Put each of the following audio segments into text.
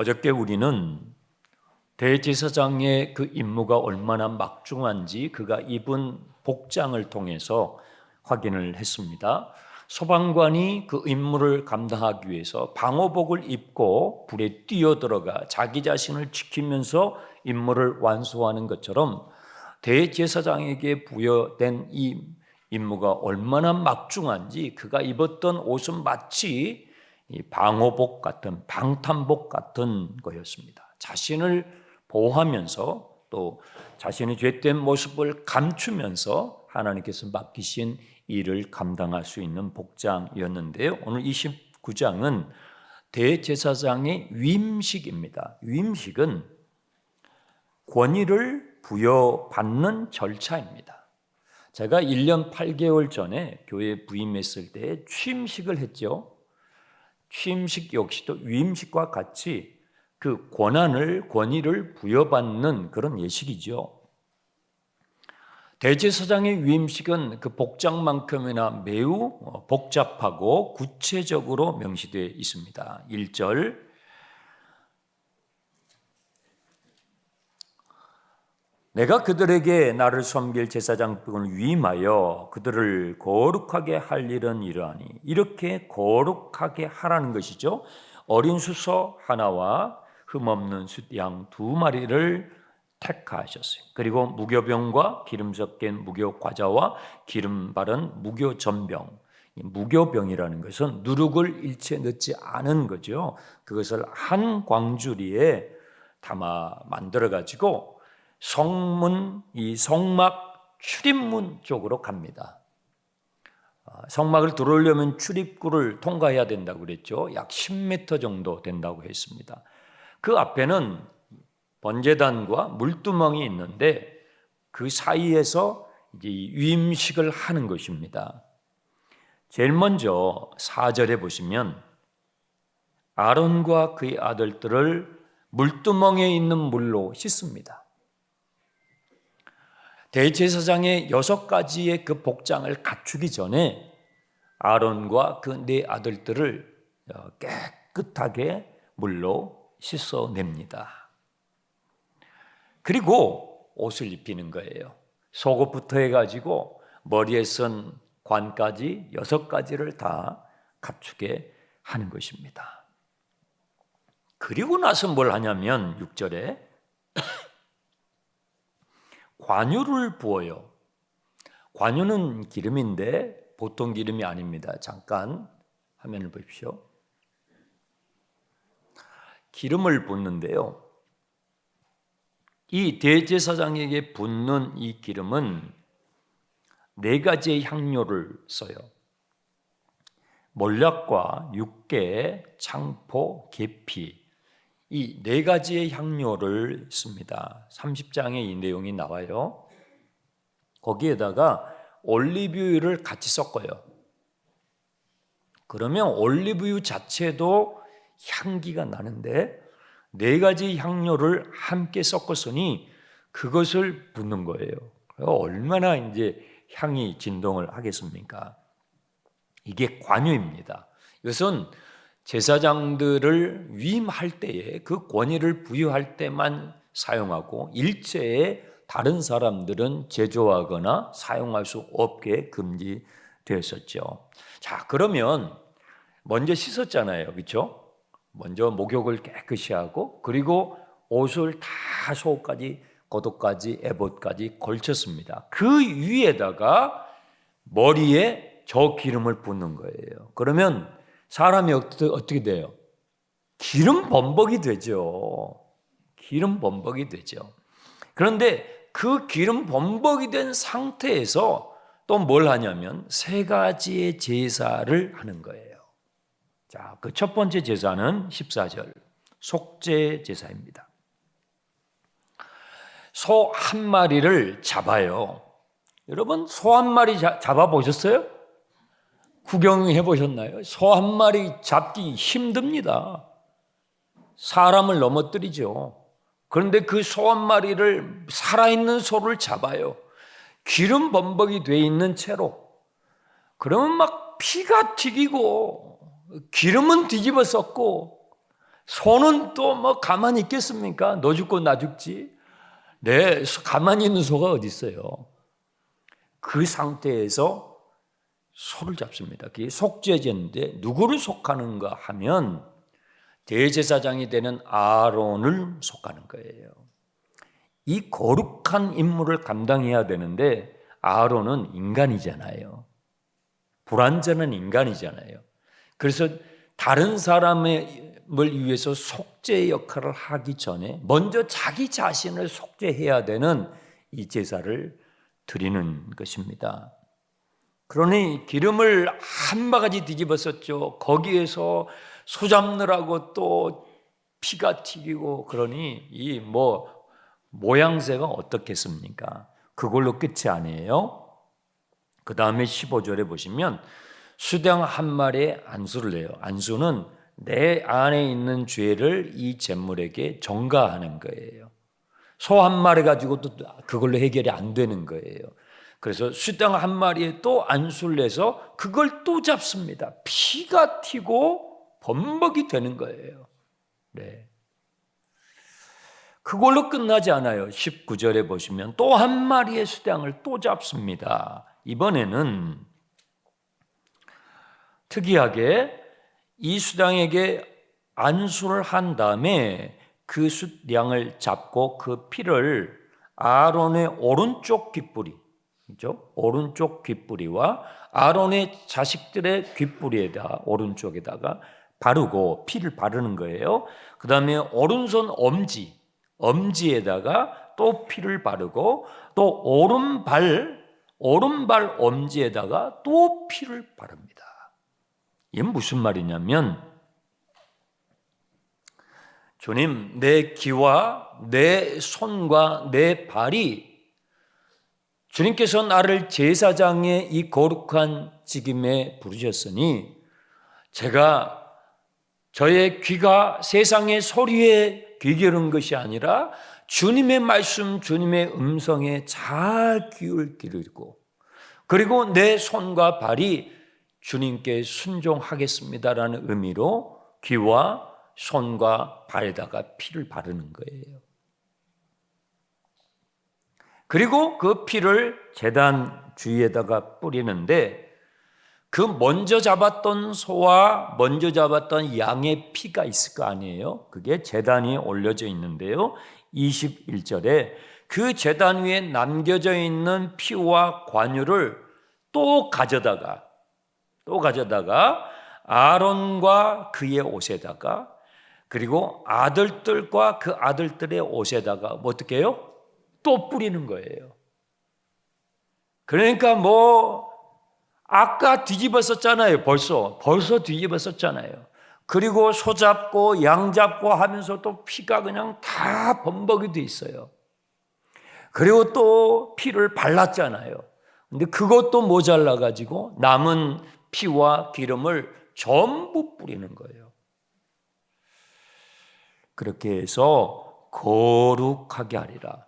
어저께 우리는 대제사장의 그 임무가 얼마나 막중한지 그가 입은 복장을 통해서 확인을 했습니다. 소방관이 그 임무를 감당하기 위해서 방호복을 입고 불에 뛰어들어가 자기 자신을 지키면서 임무를 완수하는 것처럼 대제사장에게 부여된 이 임무가 얼마나 막중한지 그가 입었던 옷은 마치 방호복 같은 방탄복 같은 거였습니다. 자신을 보호하면서 또 자신의 죄된 모습을 감추면서 하나님께서 맡기신 일을 감당할 수 있는 복장이었는데요. 오늘 29장은 대제사장의 위임식입니다. 위임식은 권위를 부여받는 절차입니다. 제가 1년 8개월 전에 교회 부임했을 때 취임식을 했죠. 취임식 역시도 위임식과 같이 그 권한을 권위를 부여받는 그런 예식이죠. 대제사장의 위임식은 그 복장만큼이나 매우 복잡하고 구체적으로 명시되어 있습니다. 1절 내가 그들에게 나를 섬길 제사장분을 위임하여 그들을 거룩하게 할 일은 이러하니 이렇게 거룩하게 하라는 것이죠. 어린 수소 하나와 흠없는 숫양 두 마리를 택하셨어요. 그리고 무교병과 기름 섞인 무교 과자와 기름 바른 무교 전병. 무교병이라는 것은 누룩을 일체 넣지 않은 거죠. 그것을 한 광주리에 담아 만들어 가지고 성문 이 성막 출입문 쪽으로 갑니다. 아, 성막을 들어오려면 출입구를 통과해야 된다고 그랬죠. 약 10m 정도 된다고 했습니다. 그 앞에는 번제단과 물두멍이 있는데 그 사이에서 이제 위임식을 하는 것입니다. 제일 먼저 4절에 보시면 아론과 그의 아들들을 물두멍에 있는 물로 씻습니다. 대제사장의 여섯 가지의 그 복장을 갖추기 전에 아론과 그 네 아들들을 깨끗하게 물로 씻어냅니다. 그리고 옷을 입히는 거예요. 속옷부터 해가지고 머리에 쓴 관까지 여섯 가지를 다 갖추게 하는 것입니다. 그리고 나서 뭘 하냐면 6절에 관유를 부어요. 관유는 기름인데 보통 기름이 아닙니다. 잠깐 화면을 보십시오. 기름을 붓는데요. 이 대제사장에게 붓는 이 기름은 네 가지의 향료를 써요. 몰락과 육개, 창포, 계피 이 네 가지의 향료를 씁니다. 30장에 이 내용이 나와요. 거기에다가 올리브유를 같이 섞어요. 그러면 올리브유 자체도 향기가 나는데 네 가지 향료를 함께 섞었으니 그것을 붓는 거예요. 얼마나 이제 향이 진동을 하겠습니까? 이게 관유입니다. 이것은 제사장들을 위임할 때에 그 권위를 부여할 때만 사용하고 일제에 다른 사람들은 제조하거나 사용할 수 없게 금지되었었죠. 자, 그러면 먼저 씻었잖아요. 그렇죠? 먼저 목욕을 깨끗이 하고 그리고 옷을 다 속까지 겉옷까지 에봇까지 걸쳤습니다. 그 위에다가 머리에 저 기름을 붓는 거예요. 그러면 사람이 어떻게 돼요? 기름 범벅이 되죠. 기름 범벅이 되죠. 그런데 그 기름 범벅이 된 상태에서 또 뭘 하냐면 세 가지의 제사를 하는 거예요. 자, 그 첫 번째 제사는 14절 속죄 제사입니다. 소 한 마리를 잡아요. 여러분 소 한 마리 잡아 보셨어요? 구경해 보셨나요? 소 한 마리 잡기 힘듭니다. 사람을 넘어뜨리죠. 그런데 그 소 한 마리를 살아있는 소를 잡아요. 기름 범벅이 돼 있는 채로. 그러면 막 피가 튀기고 기름은 뒤집어 썼고 소는 또 뭐 가만히 있겠습니까? 너 죽고 나 죽지. 네, 소- 가만히 있는 소가 어디 있어요? 그 상태에서 소를 잡습니다. 그게 속죄제인데 누구를 속하는가 하면 대제사장이 되는 아론을 속하는 거예요. 이 거룩한 임무를 감당해야 되는데 아론은 인간이잖아요. 불완전한 인간이잖아요. 그래서 다른 사람을 위해서 속죄 역할을 하기 전에 먼저 자기 자신을 속죄해야 되는 이 제사를 드리는 것입니다. 그러니 기름을 한 바가지 뒤집어 썼죠. 거기에서 소 잡느라고 또 피가 튀기고 그러니 이 뭐 모양새가 어떻겠습니까? 그걸로 끝이 아니에요. 그 다음에 15절에 보시면 수당 한 마리의 안수를 내요. 안수는 내 안에 있는 죄를 이 재물에게 전가하는 거예요. 소 한 마리 가지고 또 그걸로 해결이 안 되는 거예요. 그래서 수당 한 마리에 또 안수를 내서 그걸 또 잡습니다. 피가 튀고 범벅이 되는 거예요. 네. 그걸로 끝나지 않아요. 19절에 보시면 또 한 마리의 수당을 또 잡습니다. 이번에는 특이하게 이 수당에게 안수를 한 다음에 그 수량을 잡고 그 피를 아론의 오른쪽 귓뿌리, 그죠? 오른쪽 귓뿌리와 아론의 자식들의 귓뿌리에다 오른쪽에다가 바르고 피를 바르는 거예요. 그 다음에 오른손 엄지, 엄지에다가 또 피를 바르고 또 오른발, 오른발 엄지에다가 또 피를 바릅니다. 이게 무슨 말이냐면 주님 내 귀와 내 손과 내 발이 주님께서 나를 제사장의 이 거룩한 직임에 부르셨으니 제가 저의 귀가 세상의 소리에 귀 기울은 것이 아니라 주님의 말씀, 주님의 음성에 잘 귀를 기울이고 그리고 내 손과 발이 주님께 순종하겠습니다라는 의미로 귀와 손과 발에다가 피를 바르는 거예요. 그리고 그 피를 재단 주위에다가 뿌리는데 그 먼저 잡았던 소와 먼저 잡았던 양의 피가 있을 거 아니에요? 그게 재단 위에 올려져 있는데요. 21절에 그 재단 위에 남겨져 있는 피와 관유를 또 가져다가 또 가져다가 아론과 그의 옷에다가 그리고 아들들과 그 아들들의 옷에다가 뭐 어떻게 해요? 또 뿌리는 거예요. 그러니까 뭐 아까 뒤집었었잖아요. 벌써 벌써 뒤집었었잖아요. 그리고 소 잡고 양 잡고 하면서 또 피가 그냥 다 범벅이 돼 있어요. 그리고 또 피를 발랐잖아요. 근데 그것도 모자라 가지고 남은 피와 기름을 전부 뿌리는 거예요. 그렇게 해서 거룩하게 하리라.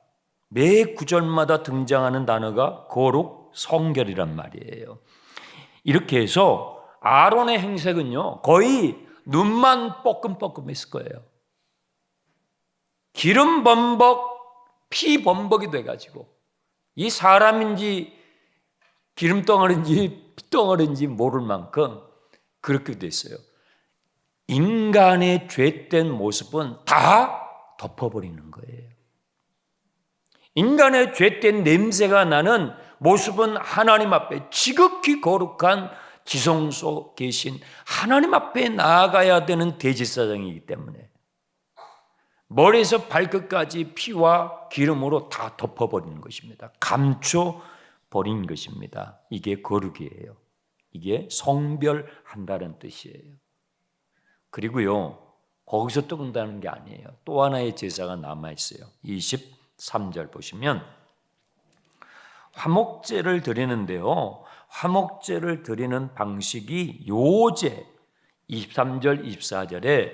매 구절마다 등장하는 단어가 거룩 성결이란 말이에요. 이렇게 해서 아론의 행색은요, 거의 눈만 뻐끔뻐끔했을 거예요. 기름 범벅, 피 범벅이 돼가지고, 이 사람인지 기름 덩어리인지 피 덩어리인지 모를 만큼 그렇게 됐어요. 인간의 죄된 모습은 다 덮어버리는 거예요. 인간의 죄된 냄새가 나는 모습은 하나님 앞에 지극히 거룩한 지성소 계신 하나님 앞에 나아가야 되는 대제사장이기 때문에 머리에서 발끝까지 피와 기름으로 다 덮어버리는 것입니다. 감춰버린 것입니다. 이게 거룩이에요. 이게 성별한다는 뜻이에요. 그리고요, 거기서 또 끝나는 게 아니에요. 또 하나의 제사가 남아있어요. 23절 보시면, 화목제를 드리는데요. 화목제를 드리는 방식이 요제 23절 24절에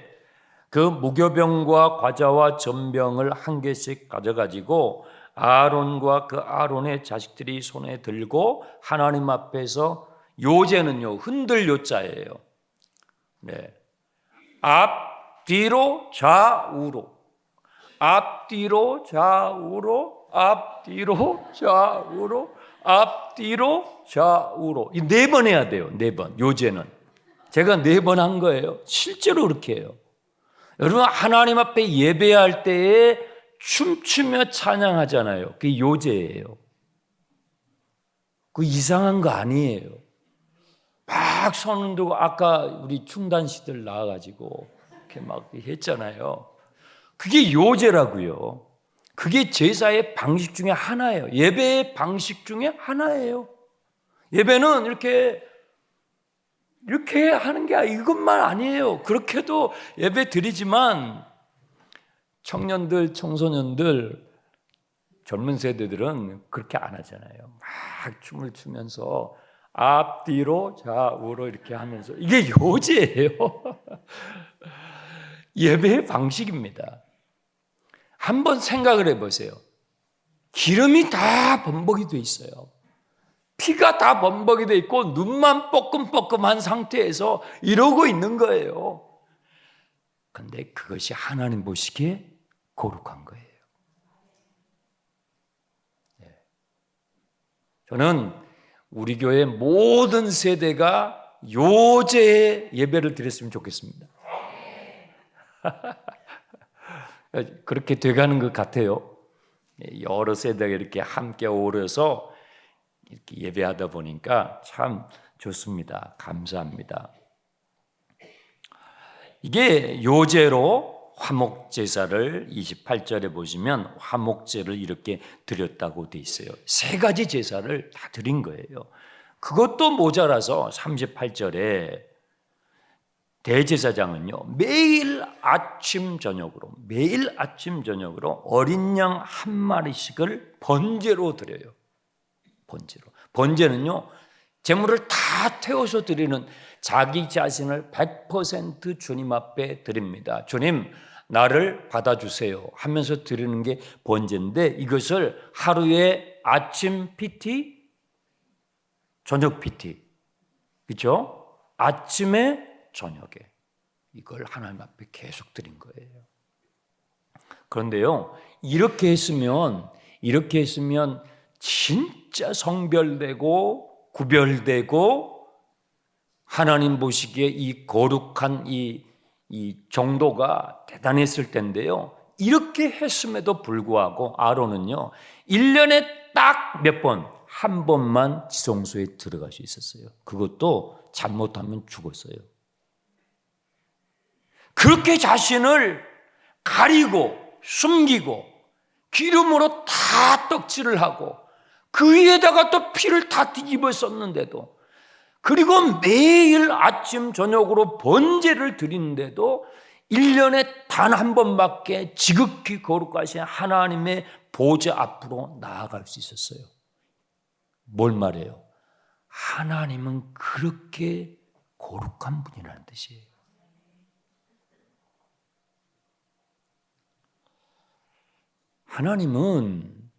그 무교병과 과자와 전병을 한 개씩 가져가지고 아론과 그 아론의 자식들이 손에 들고 하나님 앞에서 요제는요 흔들 요자예요. 네. 앞 앞뒤로 좌우로 앞뒤로 좌우로 앞뒤로 좌우로 앞뒤로 좌우로 이 네 번 해야 돼요. 네 번. 요제는 제가 네 번 한 거예요. 실제로 그렇게 해요. 여러분 하나님 앞에 예배할 때에 춤추며 찬양하잖아요. 그게 요제예요. 그 이상한 거 아니에요. 막 손을 들고 아까 우리 충단시들 나와가지고 이렇게 막 했잖아요. 그게 요제라고요. 그게 제사의 방식 중에 하나예요. 예배의 방식 중에 하나예요. 예배는 이렇게 이렇게 하는 게 이것만 아니에요. 그렇게도 예배 드리지만 청년들, 청소년들, 젊은 세대들은 그렇게 안 하잖아요. 막 춤을 추면서 앞뒤로 좌우로 이렇게 하면서 이게 요제예요. 예배의 방식입니다. 한번 생각을 해보세요. 기름이 다 범벅이 돼 있어요. 피가 다 범벅이 돼 있고 눈만 뻐끔뻐끔한 상태에서 이러고 있는 거예요. 근데 그것이 하나님 보시기에 거룩한 거예요. 네. 저는 우리 교회 모든 세대가 요제의 예배를 드렸으면 좋겠습니다. 그렇게 돼가는 것 같아요. 여러 세대가 이렇게 함께 어우러서 이렇게 예배하다 보니까 참 좋습니다. 감사합니다. 이게 요제로 화목 제사를 28절에 보시면 화목제를 이렇게 드렸다고 돼 있어요. 세 가지 제사를 다 드린 거예요. 그것도 모자라서 38절에 대제사장은요 매일 아침 저녁으로 매일 아침 저녁으로 어린 양 한 마리씩을 번제로 드려요. 번제로. 번제는요 재물을 다 태워서 드리는 자기 자신을 100% 주님 앞에 드립니다. 주님 나를 받아주세요 하면서 드리는 게 번제인데 이것을 하루에 아침 PT, 저녁 PT, 그렇죠? 아침에 저녁에 이걸 하나님 앞에 계속 드린 거예요. 그런데요, 이렇게 했으면 이렇게 했으면 진짜 성별되고 구별되고 하나님 보시기에 이 거룩한 이, 이 정도가 대단했을 텐데요. 이렇게 했음에도 불구하고 아론은요, 1년에 딱 몇 번, 한 번만 지성소에 들어갈 수 있었어요. 그것도 잘못하면 죽었어요. 그렇게 자신을 가리고 숨기고 기름으로 다 떡칠을 하고 그 위에다가 또 피를 다 뒤집어 썼는데도 그리고 매일 아침 저녁으로 번제를 드리는데도 1년에 단 한 번밖에 지극히 거룩하신 하나님의 보좌 앞으로 나아갈 수 있었어요. 뭘 말해요? 하나님은 그렇게 거룩한 분이라는 뜻이에요. 하나님은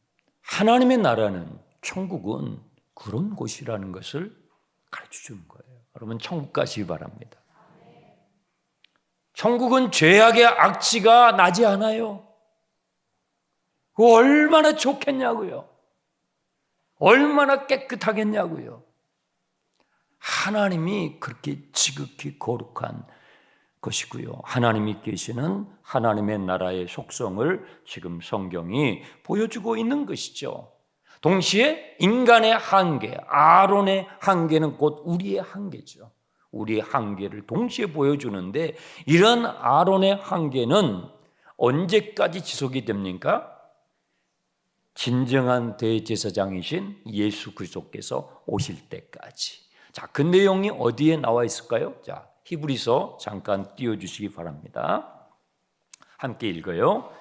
하나님의 나라는 천국은 그런 곳이라는 것을 가르쳐 주는 거예요. 여러분 천국 가시기 바랍니다. 천국은 죄악의 악취가 나지 않아요. 얼마나 좋겠냐고요. 얼마나 깨끗하겠냐고요. 하나님이 그렇게 지극히 거룩한 것이고요. 하나님이 계시는 하나님의 나라의 속성을 지금 성경이 보여주고 있는 것이죠. 동시에 인간의 한계, 아론의 한계는 곧 우리의 한계죠. 우리의 한계를 동시에 보여주는데 이런 아론의 한계는 언제까지 지속이 됩니까? 진정한 대제사장이신 예수 그리스도께서 오실 때까지. 자, 그 내용이 어디에 나와 있을까요? 자, 히브리서 잠깐 띄워 주시기 바랍니다. 함께 읽어요.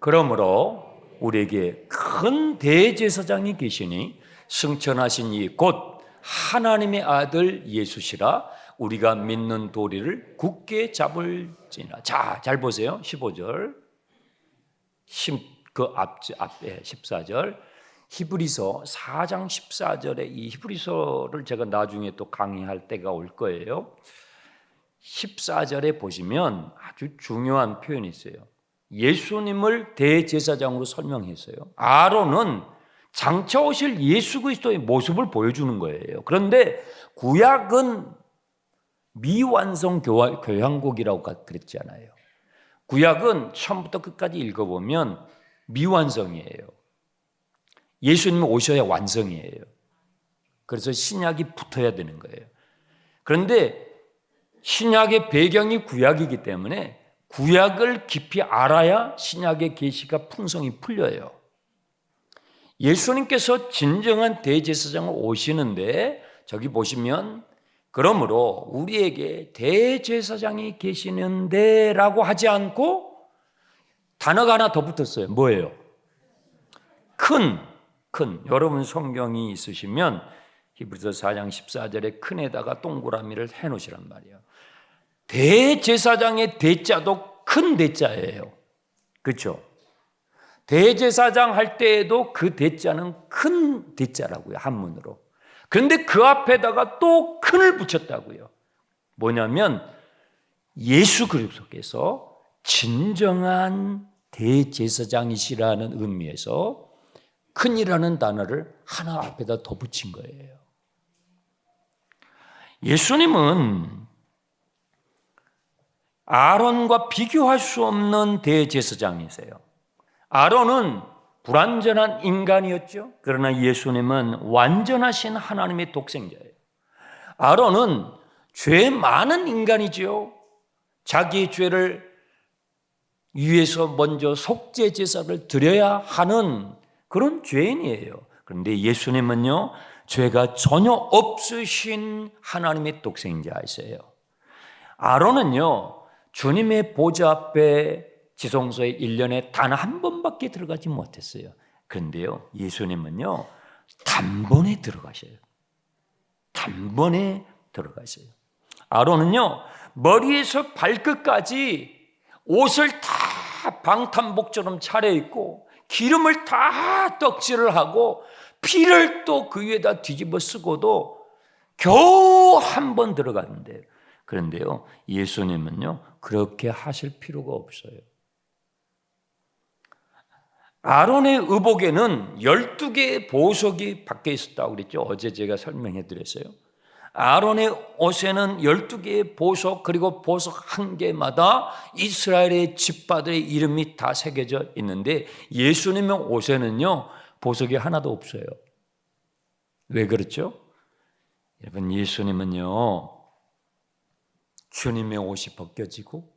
그러므로 우리에게 큰 대제사장이 계시니 승천하신 이 곧 하나님의 아들 예수시라 우리가 믿는 도리를 굳게 잡을지나. 자, 잘 보세요. 15절. 10, 그 앞, 앞에 14절. 히브리서 4장 14절에 이 히브리서를 제가 나중에 또 강의할 때가 올 거예요. 14절에 보시면 아주 중요한 표현이 있어요. 예수님을 대제사장으로 설명했어요. 아론은 장차 오실 예수 그리스도의 모습을 보여주는 거예요. 그런데 구약은 미완성 교향곡이라고 그랬잖아요. 구약은 처음부터 끝까지 읽어보면 미완성이에요. 예수님 오셔야 완성이에요. 그래서 신약이 붙어야 되는 거예요. 그런데 신약의 배경이 구약이기 때문에 구약을 깊이 알아야 신약의 계시가 풍성히 풀려요. 예수님께서 진정한 대제사장을 오시는데 저기 보시면 그러므로 우리에게 대제사장이 계시는데라고 하지 않고 단어가 하나 더 붙었어요. 뭐예요? 큰, 큰. 여러분 성경이 있으시면 히브리서 4장 14절에 큰에다가 동그라미를 해 놓으시란 말이에요. 대제사장의 대자도 큰 대자예요. 그렇죠? 대제사장 할 때에도 그 대자는 큰 대자라고요. 한문으로. 그런데 그 앞에다가 또 큰을 붙였다고요. 뭐냐면 예수 그리스도께서 진정한 대제사장이시라는 의미에서 큰이라는 단어를 하나 앞에다 더 붙인 거예요. 예수님은 아론과 비교할 수 없는 대제사장이세요. 아론은 불완전한 인간이었죠. 그러나 예수님은 완전하신 하나님의 독생자예요. 아론은 죄 많은 인간이지요. 자기의 죄를 위해서 먼저 속죄 제사를 드려야 하는 그런 죄인이에요. 그런데 예수님은요, 죄가 전혀 없으신 하나님의 독생자이세요. 아론은요, 주님의 보좌 앞에 지성소에 1년에 단 한 번밖에 들어가지 못했어요. 그런데요, 예수님은요, 단번에 들어가셔요. 단번에 들어가셔요. 아론은요, 머리에서 발끝까지 옷을 다 방탄복처럼 차려입고, 기름을 다 떡칠을 하고, 피를 또 그 위에다 뒤집어 쓰고도 겨우 한 번 들어갔는데, 그런데요, 예수님은요, 그렇게 하실 필요가 없어요. 아론의 의복에는 12개의 보석이 박혀 있었다고 그랬죠. 어제 제가 설명해 드렸어요. 아론의 옷에는 12개의 보석 그리고 보석 한 개마다 이스라엘의 집바들의 이름이 다 새겨져 있는데 예수님의 옷에는요. 보석이 하나도 없어요. 왜 그렇죠? 여러분 예수님은요. 주님의 옷이 벗겨지고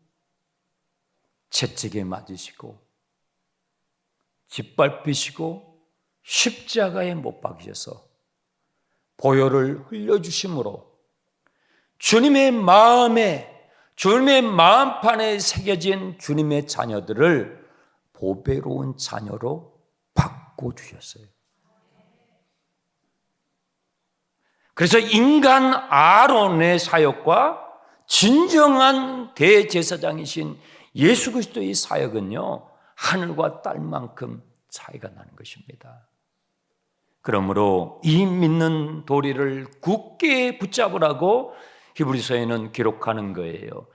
채찍에 맞으시고 짓밟히시고 십자가에 못 박히셔서 보혈을 흘려주심으로 주님의 마음에 주님의 마음판에 새겨진 주님의 자녀들을 보배로운 자녀로 바꿔주셨어요. 그래서 인간 아론의 사역과 진정한 대제사장이신 예수 그리스도의 사역은요, 하늘과 딸만큼 차이가 나는 것입니다. 그러므로 이 믿는 도리를 굳게 붙잡으라고 히브리서에는 기록하는 거예요.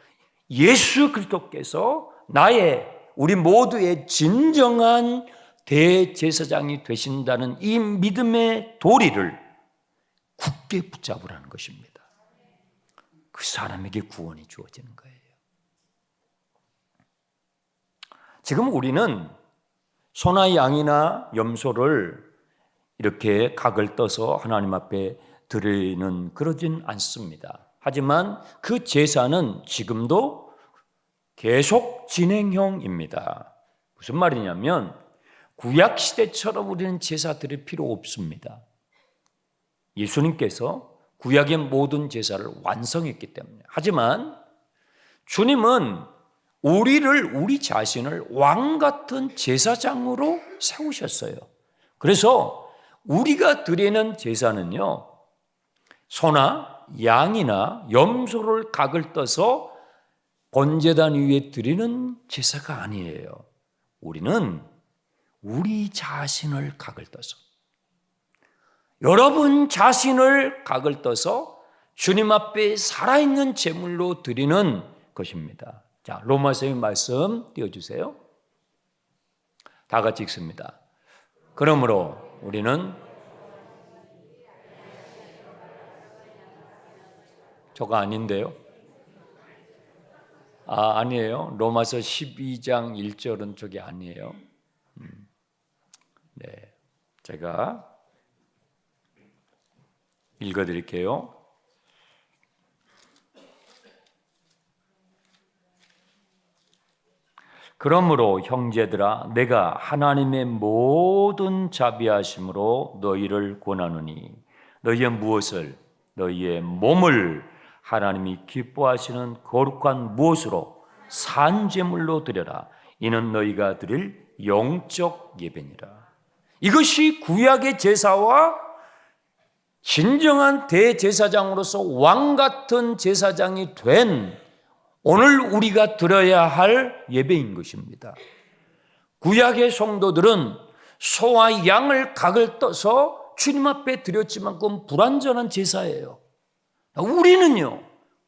예수 그리스도께서 나의 우리 모두의 진정한 대제사장이 되신다는 이 믿음의 도리를 굳게 붙잡으라는 것입니다. 그 사람에게 구원이 주어지는 거예요. 지금 우리는 소나 양이나 염소를 이렇게 각을 떠서 하나님 앞에 드리는 그러진 않습니다. 하지만 그 제사는 지금도 계속 진행형입니다. 무슨 말이냐면 구약 시대처럼 우리는 제사 드릴 필요 없습니다. 예수님께서 구약의 모든 제사를 완성했기 때문에. 하지만 주님은 우리를 우리 자신을 왕 같은 제사장으로 세우셨어요. 그래서 우리가 드리는 제사는요. 소나 양이나 염소를 각을 떠서 번제단 위에 드리는 제사가 아니에요. 우리는 우리 자신을 각을 떠서 여러분 자신을 각을 떠서 주님 앞에 살아있는 제물로 드리는 것입니다. 자, 로마서의 말씀 띄워주세요. 다 같이 읽습니다. 그러므로 우리는 저거 아닌데요? 아, 아니에요. 로마서 12장 1절은 저게 아니에요. 음. 네. 제가 읽어 드릴게요. 그러므로 형제들아 내가 하나님의 모든 자비하심으로 너희를 권하노니 너희의 무엇을 너희의 몸을 하나님이 기뻐하시는 거룩한 무엇으로 산제물로 드려라 이는 너희가 드릴 영적 예배니라 이것이 구약의 제사와 진정한 대제사장으로서 왕 같은 제사장이 된 오늘 우리가 들어야 할 예배인 것입니다. 구약의 성도들은 소와 양을 각을 떠서 주님 앞에 드렸지만 그건 불완전한 제사예요. 우리는요,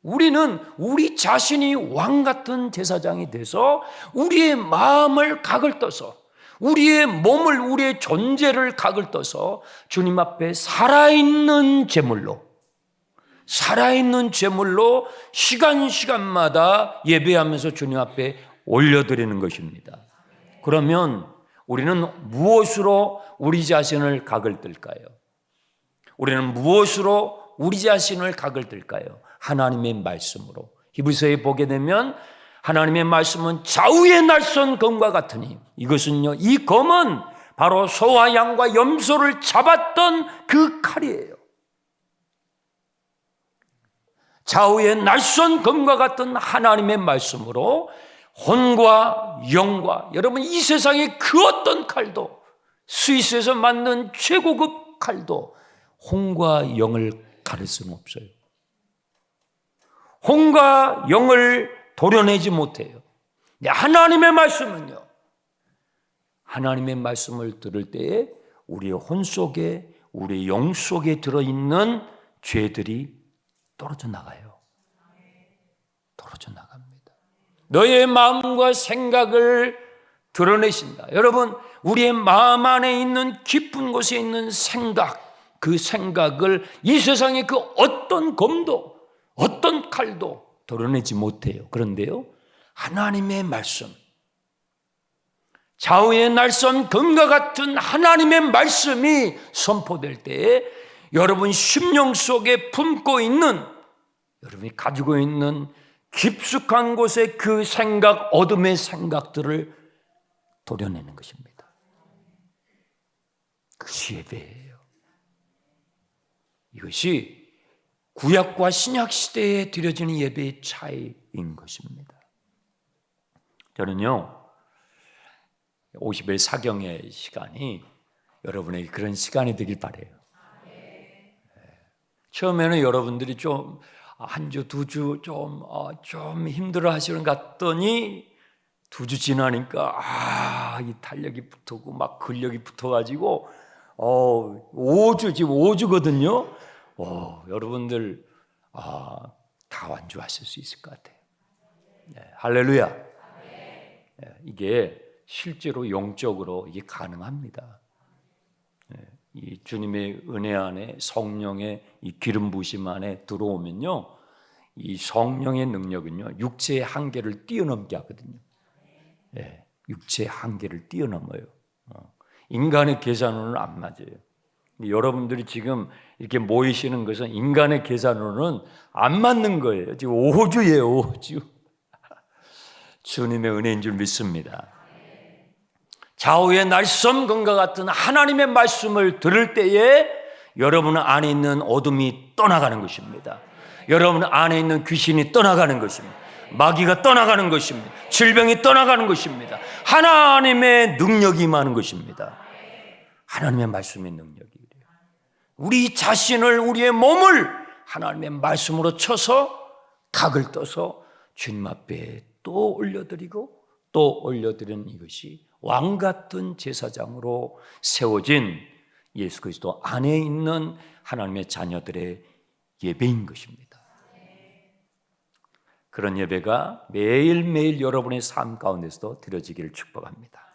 우리는 우리 자신이 왕 같은 제사장이 돼서 우리의 마음을 각을 떠서 우리의 몸을, 우리의 존재를 각을 떠서 주님 앞에 살아있는 제물로 살아있는 제물로 시간 시간마다 예배하면서 주님 앞에 올려드리는 것입니다. 그러면 우리는 무엇으로 우리 자신을 각을 뜰까요? 우리는 무엇으로 우리 자신을 각을 뜰까요? 하나님의 말씀으로. 히브리서에 보게 되면 하나님의 말씀은 좌우의 날선 검과 같으니 이것은요 이 검은 바로 소와 양과 염소를 잡았던 그 칼이에요. 좌우의 날선 검과 같은 하나님의 말씀으로 혼과 영과 여러분 이 세상의 그 어떤 칼도 스위스에서 만든 최고급 칼도 혼과 영을 가릴 수는 없어요. 혼과 영을 도려내지 못해요. 하나님의 말씀은요. 하나님의 말씀을 들을 때에 우리의 혼 속에 우리의 영 속에 들어있는 죄들이 떨어져 나가요. 떨어져 나갑니다. 너의 마음과 생각을 드러내신다. 여러분, 우리의 마음 안에 있는 깊은 곳에 있는 생각, 그 생각을 이 세상의 그 어떤 검도, 어떤 칼도 드러내지 못해요. 그런데요, 하나님의 말씀, 좌우의 날선 금과 같은 하나님의 말씀이 선포될 때에 여러분 심령 속에 품고 있는 여러분이 가지고 있는 깊숙한 곳에 그 생각, 어둠의 생각들을 도려내는 것입니다. 그것이 예배예요. 이것이 구약과 신약 시대에 드려지는 예배의 차이인 것입니다. 저는요, 50일 사경의 시간이 여러분에게 그런 시간이 되길 바래요. 처음에는 여러분들이 좀 한 주, 두 주 좀, 어, 좀 힘들어 하시는 것 같더니 두 주 지나니까 아, 이 탄력이 붙고 막 근력이 붙어가지고 어, 5주, 지금 5주거든요. 어, 여러분들 아, 다 완주하실 수 있을 것 같아요. 네, 할렐루야. 네, 이게 실제로 영적으로 이게 가능합니다. 네, 이 주님의 은혜 안에 성령의 이 기름 부심 안에 들어오면요, 이 성령의 능력은요 육체의 한계를 뛰어넘게 하거든요. 예, 육체의 한계를 뛰어넘어요. 어, 인간의 계산으로는 안 맞아요. 여러분들이 지금 이렇게 모이시는 것은 인간의 계산으로는 안 맞는 거예요. 지금 오주예요, 오주. 주님의 은혜인 줄 믿습니다. 좌우의 날섬금과 같은 하나님의 말씀을 들을 때에 여러분 안에 있는 어둠이 떠나가는 것입니다. 여러분 안에 있는 귀신이 떠나가는 것입니다. 마귀가 떠나가는 것입니다. 질병이 떠나가는 것입니다. 하나님의 능력이 임하는 것입니다. 하나님의 말씀의 래요 우리 자신을 우리의 몸을 하나님의 말씀으로 쳐서 각을 떠서 주님 앞에 또 올려드리고 또 올려드리는 이것이 왕 같은 제사장으로 세워진 예수 그리스도 안에 있는 하나님의 자녀들의 예배인 것입니다. 그런 예배가 매일매일 여러분의 삶 가운데서도 드려지기를 축복합니다.